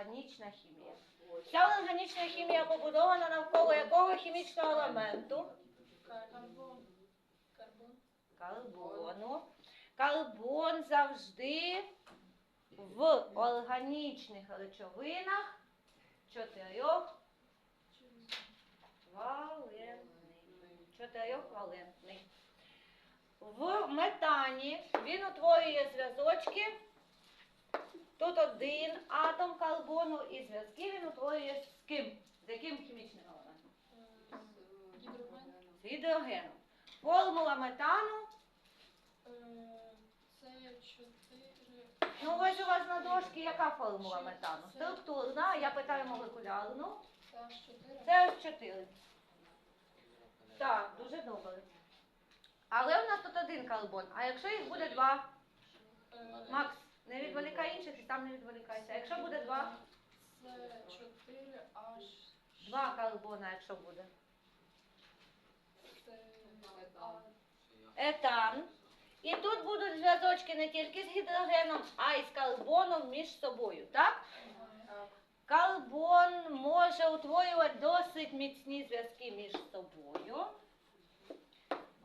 органічна хімія. Вся органічна хімія побудована навколо якого хімічного елементу? Карбон. Карбон. Карбону. Карбон завжди в органічних речовинах чотирьох валентний. Чотирьохвалентний. В метані він утворює зв'язочки. Один атом карбону і зв'язки він утворює з ким? З яким хімічним елементом? Е, З гідрогеном. Формула метану. Е, Це 4. Ну ось у вас на дошці яка формула метану? Структурна, я питаю молекулярну. Це аж 4. Це ось 4. Так, дуже добре. Але у нас тут один карбон. А якщо їх буде два? Макс, не відволікай інших і сам не відволікайся. Якщо буде два? Це 4 аж. Два карбона, якщо буде. Це а, Етан. І тут будуть зв'язочки не тільки з гідрогеном, а й з карбоном між собою, так? Карбон може утворювати досить міцні зв'язки між собою.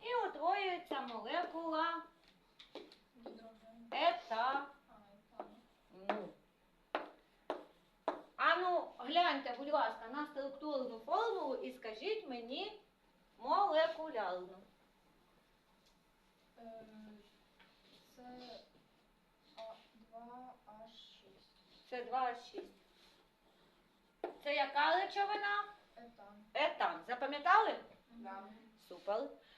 І утворюється молекула гідроген. етану. А, етан. Ану, гляньте, будь ласка, на структурну формулу і скажіть мені молекулярну. Е, Це А2 аж 6. Це 2,6. Це яка речовина? Етан. Етан. Запам'ятали? Да. Супер.